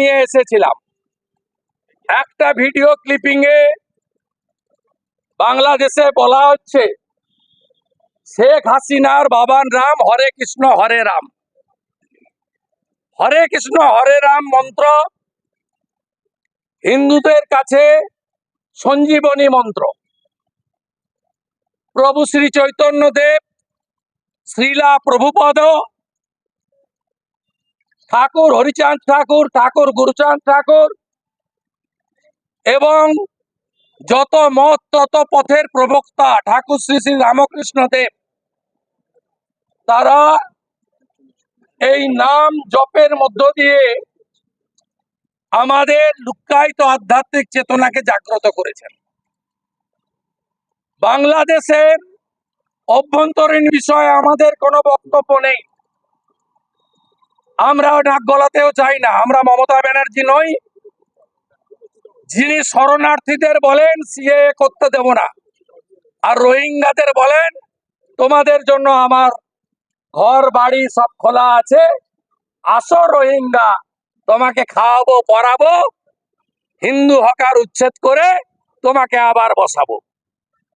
নিয়ে এসেছিলাম। একটা ভিডিও ক্লিপিং এ বাংলাদেশে বলা হচ্ছে, শেখ হাসিনার বাবার নাম হরে কৃষ্ণ, হরে রাম। হরে কৃষ্ণ, হরে রাম মন্ত্র হিন্দুদের কাছে সঞ্জীবনী মন্ত্র। প্রভু শ্রী চৈতন্য দেব শ্রীলা প্রভুপদ ঠাকুর, হরিচাঁদ ঠাকুর ঠাকুর গুরুচাঁদ ঠাকুর এবং যত মত, তত পথের প্রবক্তা ঠাকুর শ্রী শ্রী রামকৃষ্ণ দেব তারা এই নাম জপের মধ্য দিয়ে আমাদের লুক্কায়িত আধ্যাত্মিক চেতনাকে জাগ্রত করেছেন। বাংলাদেশের অভ্যন্তরীণ বিষয়ে আমাদের কোনো বক্তব্য নেই। আমরা নাক গলাতেও চাই না, আমরা মমতা ব্যানার্জি নই। যিনি শরণার্থীদের বলেন সিএ করতে দেব না। আর রোহিঙ্গাদের বলেন, তোমাদের জন্য আমার ঘর, বাড়ি সব খোলা আছে। আসো রোহিঙ্গা, তোমাকে খাওয়াবো পরাবো হিন্দু হকার উচ্ছেদ করে তোমাকে আবার বসাবো।